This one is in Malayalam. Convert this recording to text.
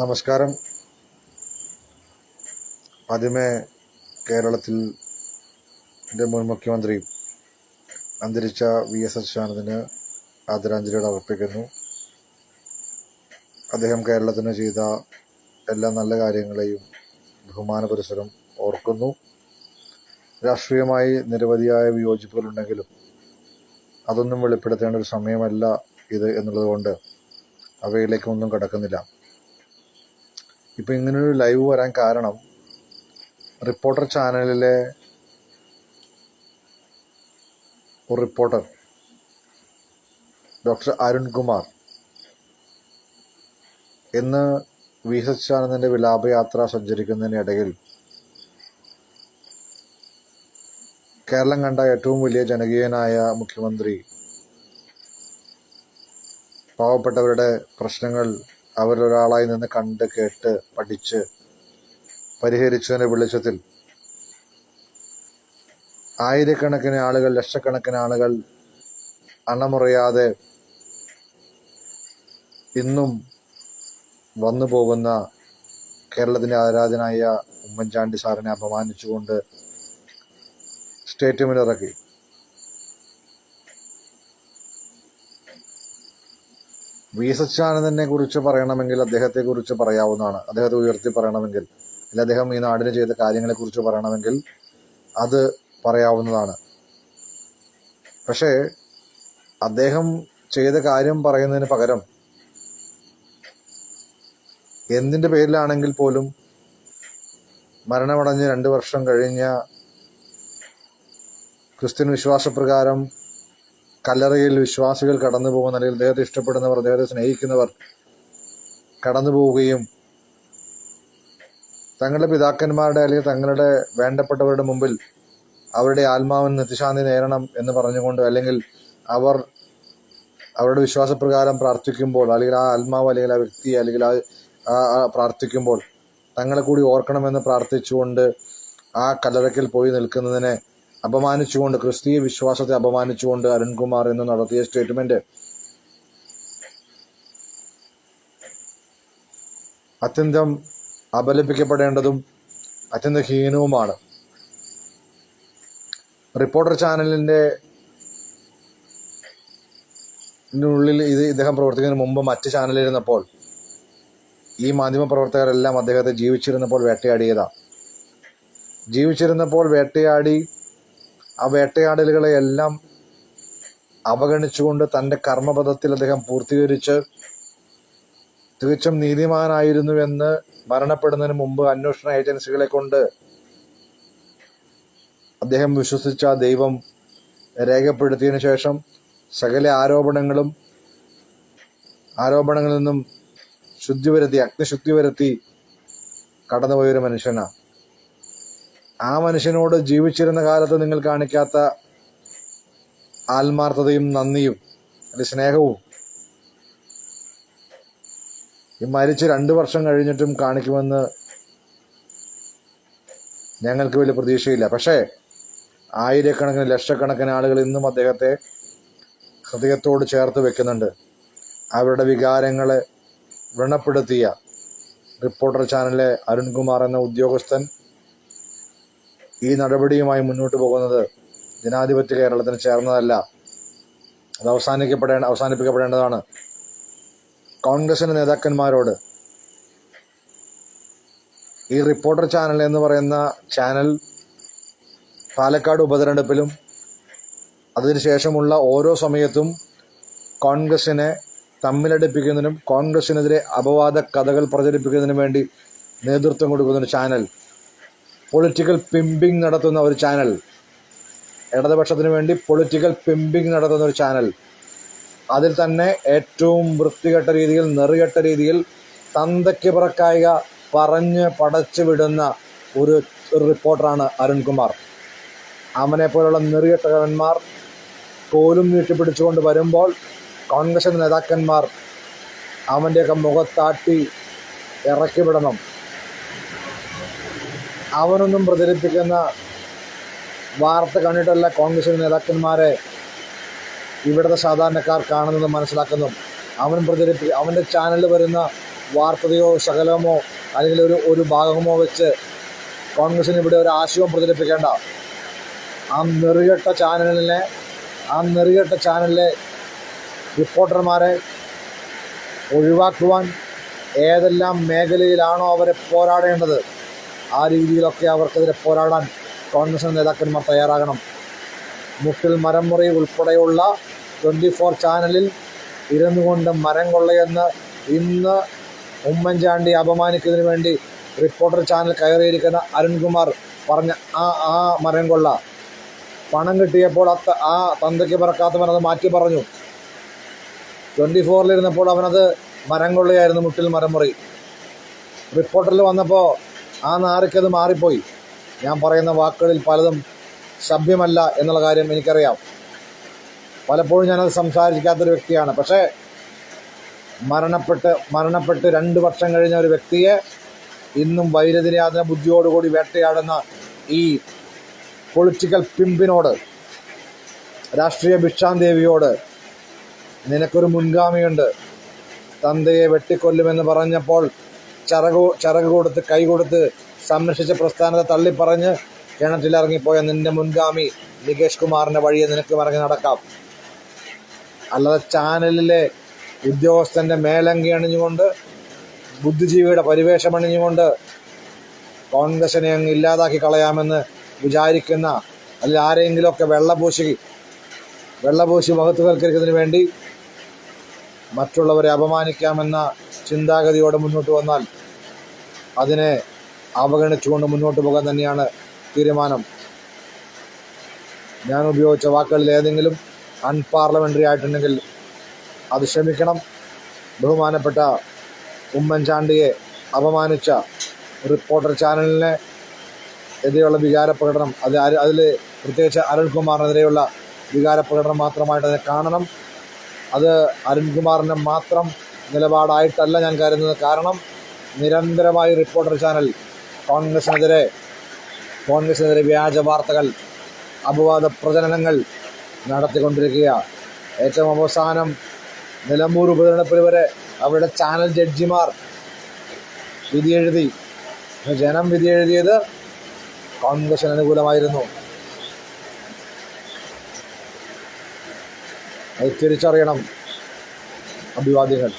നമസ്കാരം. ആദ്യമേ കേരളത്തിൽ എന്റെ മുൻ മുഖ്യമന്ത്രി അന്തരിച്ച വി എസ് അച്യുതാനന്ദന് ആദരാഞ്ജലികൾ അർപ്പിക്കുന്നു. അദ്ദേഹം കേരളത്തിന് ചെയ്ത എല്ലാ നല്ല കാര്യങ്ങളെയും ബഹുമാന പുരസരം ഓർക്കുന്നു. രാഷ്ട്രീയമായി നിരവധിയായ വിയോജിപ്പുകളുണ്ടെങ്കിലും അതൊന്നും വെളിപ്പെടുത്തേണ്ട ഒരു സമയമല്ല ഇത് എന്നുള്ളതുകൊണ്ട് അവയിലേക്കൊന്നും കടക്കുന്നില്ല. ഇപ്പം ഇങ്ങനൊരു ലൈവ് വരാൻ കാരണം റിപ്പോർട്ടർ ചാനലിലെ ഒരു റിപ്പോർട്ടർ ഡോക്ടർ അരുൺ കുമാർ ഇന്ന് വി സച്ചിദാനന്ദന്റെ വിലാപയാത്ര സഞ്ചരിക്കുന്നതിനിടയിൽ കേരളം കണ്ട ഏറ്റവും വലിയ ജനകീയനായ മുഖ്യമന്ത്രി പാവപ്പെട്ടവരുടെ പ്രശ്നങ്ങൾ അവരൊരാളായി നിന്ന് കണ്ട് കേട്ട് പഠിച്ച് പരിഹരിച്ചതിന്റെ വെളിച്ചത്തിൽ ആയിരക്കണക്കിന് ആളുകൾ ലക്ഷക്കണക്കിന് ആളുകൾ അണമുറയാതെ ഇന്നും വന്നു പോകുന്ന കേരളത്തിന്റെ ആരാധനായ ഉമ്മൻചാണ്ടി സാറിനെ അപമാനിച്ചുകൊണ്ട് സ്റ്റേറ്റ്മെന്റ് വി എസ് അച്യുതാനന്ദനെ കുറിച്ച് പറയണമെങ്കിൽ അദ്ദേഹത്തെ കുറിച്ച് പറയാവുന്നതാണ്. അദ്ദേഹത്തെ ഉയർത്തി പറയണമെങ്കിൽ അല്ലെങ്കിൽ അദ്ദേഹം ഈ നാടിന് ചെയ്ത കാര്യങ്ങളെ കുറിച്ച് പറയണമെങ്കിൽ അത് പറയാവുന്നതാണ്. പക്ഷേ അദ്ദേഹം ചെയ്ത കാര്യം പറയുന്നതിന് പകരം എന്തിന്റെ പേരിലാണെങ്കിൽ പോലും മരണമടഞ്ഞ് രണ്ട് വർഷം കഴിഞ്ഞ ക്രിസ്ത്യൻ വിശ്വാസപ്രകാരം കല്ലറയിൽ വിശ്വാസികൾ കടന്നു പോകുന്ന അല്ലെങ്കിൽ അദ്ദേഹത്തെ ഇഷ്ടപ്പെടുന്നവർ അദ്ദേഹത്തെ സ്നേഹിക്കുന്നവർ കടന്നു പോവുകയും തങ്ങളുടെ പിതാക്കന്മാരുടെ അല്ലെങ്കിൽ തങ്ങളുടെ വേണ്ടപ്പെട്ടവരുടെ മുമ്പിൽ അവരുടെ ആത്മാവിന് നിത്യശാന്തി നേരണം എന്ന് പറഞ്ഞുകൊണ്ട് അല്ലെങ്കിൽ അവർ അവരുടെ വിശ്വാസപ്രകാരം പ്രാർത്ഥിക്കുമ്പോൾ അല്ലെങ്കിൽ ആ ആത്മാവ് അല്ലെങ്കിൽ ആ വ്യക്തി അല്ലെങ്കിൽ ആ പ്രാർത്ഥിക്കുമ്പോൾ തങ്ങളെ കൂടി ഓർക്കണമെന്ന് പ്രാർത്ഥിച്ചുകൊണ്ട് ആ കല്ലറയ്ക്കൽ പോയി നിൽക്കുന്നതിനെ അപമാനിച്ചുകൊണ്ട് ക്രിസ്തീയ വിശ്വാസത്തെ അപമാനിച്ചുകൊണ്ട് അരുൺകുമാർ എന്ന് നടത്തിയ സ്റ്റേറ്റ്മെന്റ്. അത്യന്തം അപലപിക്കപ്പെടേണ്ടതും അത്യന്ത ഹീനവുമാണ് റിപ്പോർട്ടർ ചാനലിന്റെ ഉള്ളിൽ ഇത് ഇദ്ദേഹം പ്രവർത്തിക്കുന്നതിന് മുമ്പ് മറ്റ് ചാനലിരുന്നപ്പോൾ ഈ മാധ്യമ പ്രവർത്തകരെല്ലാം അദ്ദേഹത്തെ ജീവിച്ചിരുന്നപ്പോൾ വേട്ടയാടിയതാണ് ജീവിച്ചിരുന്നപ്പോൾ വേട്ടയാടി ആ വേട്ടയാടലുകളെ എല്ലാം അവഗണിച്ചുകൊണ്ട് തന്റെ കർമ്മപഥത്തിൽ അദ്ദേഹം പൂർത്തീകരിച്ച് തികച്ചും നീതിമാനായിരുന്നുവെന്ന് മരണപ്പെടുന്നതിന് മുമ്പ് അന്വേഷണ ഏജൻസികളെ കൊണ്ട് അദ്ദേഹം വിശ്വസിച്ച ദൈവം രേഖപ്പെടുത്തിയതിനു ശേഷം സകല ആരോപണങ്ങളും ആരോപണങ്ങളിൽ നിന്നും ശുദ്ധി വരുത്തി അഗ്നിശുദ്ധി വരുത്തി കടന്നുപോയൊരു മനുഷ്യനാണ്. ആ മനുഷ്യനോട് ജീവിച്ചിരുന്ന കാലത്ത് നിങ്ങൾ കാണിക്കാത്ത ആത്മാർത്ഥതയും നന്ദിയും അല്ലെ സ്നേഹവും ഈ മരിച്ച് രണ്ട് വർഷം കഴിഞ്ഞിട്ടും കാണിക്കുമെന്ന് ഞങ്ങൾക്ക് വലിയ പ്രതീക്ഷയില്ല. പക്ഷേ ആയിരക്കണക്കിന് ലക്ഷക്കണക്കിന് ആളുകൾ ഇന്നും അദ്ദേഹത്തെ ഹൃദയത്തോട് ചേർത്ത് വെക്കുന്നുണ്ട്. അവരുടെ വികാരങ്ങളെ വ്രണപ്പെടുത്തിയ റിപ്പോർട്ടർ ചാനലിലെ അരുൺകുമാർ എന്ന ഉദ്യോഗസ്ഥൻ ഈ നടപടിയുമായി മുന്നോട്ട് പോകുന്നത് ജനാധിപത്യ കേരളത്തിന് ചേർന്നതല്ല. അത് അവസാനിക്കപ്പെടേണ്ട അവസാനിപ്പിക്കപ്പെടേണ്ടതാണ്. കോൺഗ്രസിന്റെ നേതാക്കന്മാരോട് ഈ റിപ്പോർട്ടർ ചാനൽ എന്ന് പറയുന്ന ചാനൽ പാലക്കാട് ഉപതെരഞ്ഞെടുപ്പിലും അതിനുശേഷമുള്ള ഓരോ സമയത്തും കോൺഗ്രസിനെ തമ്മിലടിപ്പിക്കുന്നതിനും കോൺഗ്രസിനെതിരെ അപവാദ കഥകൾ പ്രചരിപ്പിക്കുന്നതിനും വേണ്ടി നേതൃത്വം കൊടുക്കുന്നൊരു ചാനൽ. പൊളിറ്റിക്കൽ പിമ്പിംഗ് നടത്തുന്ന ഒരു ചാനൽ. ഇടതുപക്ഷത്തിന് വേണ്ടി പൊളിറ്റിക്കൽ പിമ്പിംഗ് നടത്തുന്ന ഒരു ചാനൽ. അതിൽ തന്നെ ഏറ്റവും വൃത്തികെട്ട രീതിയിൽ നെറുകെട്ട രീതിയിൽ തന്തയ്ക്ക് പിറക്കായിക പറഞ്ഞ് പടച്ചു വിടുന്ന ഒരു റിപ്പോർട്ടറാണ് അരുൺകുമാർ അവനെ പോലുള്ള നെറുകെട്ടവന്മാർ കോലും നീട്ടിപ്പിടിച്ചുകൊണ്ട് വരുമ്പോൾ കോൺഗ്രസ് നേതാക്കന്മാർ അവന്റെയൊക്കെ മുഖത്താട്ടി ഇറക്കി വിടണം അവനൊന്നും പ്രചരിപ്പിക്കുന്ന വാർത്ത കണ്ടിട്ടല്ല കോൺഗ്രസ് നേതാക്കന്മാരെ ഇവിടുത്തെ സാധാരണക്കാർ കാണുന്നത് മനസ്സിലാക്കുന്നു അവൻ പ്രചരിപ്പി അവന്റെ ചാനലിൽ വരുന്ന വാർത്തയോ ശകലമോ അല്ലെങ്കിൽ ഒരു ഒരു ഭാഗമോ വെച്ച് കോൺഗ്രസിന് ഇവിടെ ഒരു ആശയവും പ്രചരിപ്പിക്കേണ്ട. ആ നെറുകെട്ട ചാനലിനെ ആ നെറുകെട്ട ചാനലിലെ റിപ്പോർട്ടർമാരെ ഒഴിവാക്കുവാൻ ഏതെല്ലാം മേഖലയിലാണോ അവരെ പോരാടേണ്ടത്? ആ രീതിയിലൊക്കെ അവർക്കെതിരെ പോരാടാൻ കോൺഗ്രസ് നേതാക്കന്മാർ തയ്യാറാകണം. മുട്ടിൽ മരം മുറി ഉൾപ്പെടെയുള്ള ട്വന്റി ഫോർ ചാനലിൽ ഇരുന്നു കൊണ്ട് മരം കൊള്ളയെന്ന് ഇന്ന് ഉമ്മൻചാണ്ടി അപമാനിക്കുന്നതിന് വേണ്ടി റിപ്പോർട്ടർ ചാനൽ കയറിയിരിക്കുന്ന അരുൺകുമാർ പറഞ്ഞ ആ ആ മരം കൊള്ള. പണം കിട്ടിയപ്പോൾ അത്ത ആ തന്തയ്ക്ക് പറക്കാത്തവൻ അത് മാറ്റി പറഞ്ഞു. ട്വന്റി ഫോറിലിരുന്നപ്പോൾ അവനത് മരം കൊള്ളയായിരുന്നു മുട്ടിൽ മരം മുറി. റിപ്പോർട്ടറിൽ വന്നപ്പോൾ ആ നാറിക്കത് മാറിപ്പോയി. ഞാൻ പറയുന്ന വാക്കുകളിൽ പലതും സഭ്യമല്ല എന്നുള്ള കാര്യം എനിക്കറിയാം. പലപ്പോഴും ഞാനത് സംസാരിക്കാത്തൊരു വ്യക്തിയാണ്. പക്ഷേ മരണപ്പെട്ട് മരണപ്പെട്ട് രണ്ട് വർഷം കഴിഞ്ഞ ഒരു വ്യക്തിയെ ഇന്നും വൈരതിരാധന ബുദ്ധിയോടുകൂടി വേട്ടയാടുന്ന ഈ പൊളിറ്റിക്കൽ പിമ്പിനോട് രാഷ്ട്രീയ ഭിക്ഷാന്തേവിയോട് നിനക്കൊരു മുൻഗാമിയുണ്ട്. തന്തയെ വെട്ടിക്കൊല്ലുമെന്ന് പറഞ്ഞപ്പോൾ ചിറകു ചിറക് കൊടുത്ത് കൈ കൊടുത്ത് സംരക്ഷിച്ച പ്രസ്ഥാനത്തെ തള്ളിപ്പറഞ്ഞ് കിണറ്റിലിറങ്ങിപ്പോയ നിന്റെ മുൻഗാമി നികേഷ് കുമാറിന്റെ വഴിയെ നിനക്ക് മറങ്ങി നടക്കാം. അല്ലാതെ ചാനലിലെ ഉദ്യോഗസ്ഥന്റെ മേലങ്കി അണിഞ്ഞുകൊണ്ട് ബുദ്ധിജീവിയുടെ പരിവേഷം അണിഞ്ഞുകൊണ്ട് കോൺഗ്രസിനെ അങ്ങ് ഇല്ലാതാക്കി കളയാമെന്ന് വിചാരിക്കുന്ന അല്ലെങ്കിൽ ആരെങ്കിലുമൊക്കെ വെള്ളപൂശി വെള്ളപൂശി മഹത്വവൽക്കരിക്കുന്നതിന് വേണ്ടി മറ്റുള്ളവരെ അപമാനിക്കാമെന്ന ചിന്താഗതിയോടെ മുന്നോട്ട് വന്നാൽ അതിനെ അവഗണിച്ചുകൊണ്ട് മുന്നോട്ട് പോകാൻ തന്നെയാണ് തീരുമാനം. ഞാൻ ഉപയോഗിച്ച വാക്കുകളിൽ ഏതെങ്കിലും അൺപാർലമെന്ററി ആയിട്ടുണ്ടെങ്കിൽ അത് ക്ഷമിക്കണം. ബഹുമാനപ്പെട്ട ഉമ്മൻചാണ്ടിയെ അപമാനിച്ച റിപ്പോർട്ടർ ചാനലിനെ എതിരെയുള്ള വികാരപ്രകടനം അത് അതിൽ പ്രത്യേകിച്ച് അരുൺകുമാറിനെതിരെയുള്ള വികാരപ്രകടനം മാത്രമായിട്ട് അതിനെ കാണണം. അത് അരുൺകുമാറിന്റെ മാത്രം നിലപാടായിട്ടല്ല ഞാൻ കരുതുന്നത്. കാരണം നിരന്തരമായി റിപ്പോർട്ടർ ചാനൽ കോൺഗ്രസിനെതിരെ കോൺഗ്രസിനെതിരെ വ്യാജ വാർത്തകൾ അപവാദ പ്രചരണങ്ങൾ നടത്തിക്കൊണ്ടിരിക്കുക ഏറ്റവും അവസാനം നിലമ്പൂർ ഉപതെരഞ്ഞെടുപ്പിൽ വരെ അവരുടെ ചാനൽ ജഡ്ജിമാർ വിധിയെഴുതി. ജനം വിധിയെഴുതിയത് കോൺഗ്രസിന് അനുകൂലമായിരുന്നു. അത് തിരിച്ചറിയണം. അഭിവാദ്യങ്ങൾ